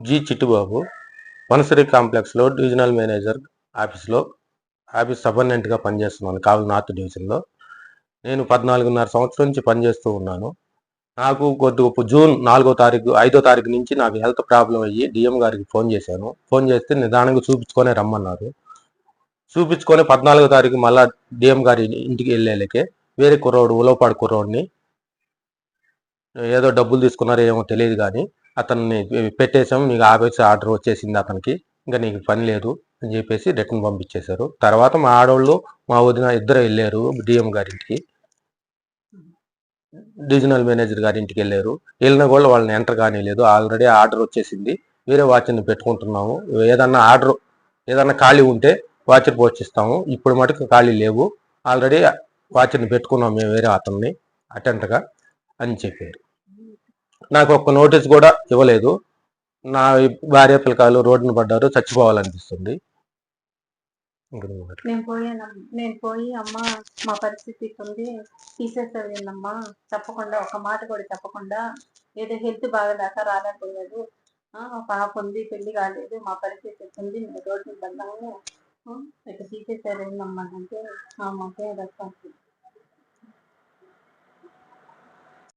G Chittubabu వనసరి కాంప్లెక్స్లో divisional manager ఆఫీస్లో office సబర్నెంట్గా పనిచేస్తున్నాను కావలి నార్త్ డివిజన్లో. నేను పద్నాలుగున్నర సంవత్సరం నుంచి పనిచేస్తూ ఉన్నాను. నాకు కొద్ది గొప్ప జూన్ నాలుగో తారీఖు ఐదో తారీఖు నుంచి నాకు హెల్త్ ప్రాబ్లం అయ్యి డిఎం గారికి ఫోన్ చేశాను. ఫోన్ చేస్తే నిదానంగా చూపించుకొని రమ్మన్నారు. చూపించుకొని పద్నాలుగో తారీఖు మళ్ళా డిఎం గారి ఇంటికి వెళ్ళేలకే వేరే కుర్రోడు ఉలవపాడు కుర్రోడిని ఏదో డబ్బులు తీసుకున్నారో ఏమో తెలియదు కానీ అతన్ని పెట్టేసాం మీకు ఆఫీస్ ఆర్డర్ వచ్చేసింది అతనికి ఇంకా నీకు పని లేదు అని చెప్పేసి రిటర్న్ పంపించేశారు. తర్వాత మా ఆడవాళ్ళు మా వదిన ఇద్దరు వెళ్ళారు డిఎం గారింటికి. డివిజనల్ మేనేజర్ గారి ఇంటికి వెళ్ళారు. వెళ్ళిన కూడా వాళ్ళని ఎంటర్ కానీ లేదు ఆల్రెడీ ఆర్డర్ వచ్చేసింది. వేరే వాచ్ని పెట్టుకుంటున్నాము. ఏదన్నా ఆర్డర్ ఏదన్నా ఖాళీ ఉంటే వాచర్ పోషిస్తాము. ఇప్పుడు మటుకు ఖాళీ లేవు. ఆల్రెడీ వాచ్ని పెట్టుకున్నాం మేము వేరే అతన్ని అటెంట్గా అని చెప్పారు. నాకు ఒక్క నోటీస్ కూడా ఇవ్వలేదు. నా భార్య పిల్లకాయలు రోడ్డున పడ్డారు చచ్చిపోవాలనిపిస్తుంది. నేను పోయాను? నేను పోయి అమ్మ మా పరిస్థితి ఉంది తీసేసేయండమ్మా చెప్పకుండా ఒక మాట కూడా చెప్పకుండా ఏదో హెల్త్ బాగలేక రాలేకపోయాడు. పాప ఉంది పెళ్ళి కాలేదు మా పరిస్థితి ఉంది మేము రోడ్డు పడ్డాము ఆ, ఇక తీసేసారేందమ్మా అంటే "ఆ, మాకే రెస్పాన్స్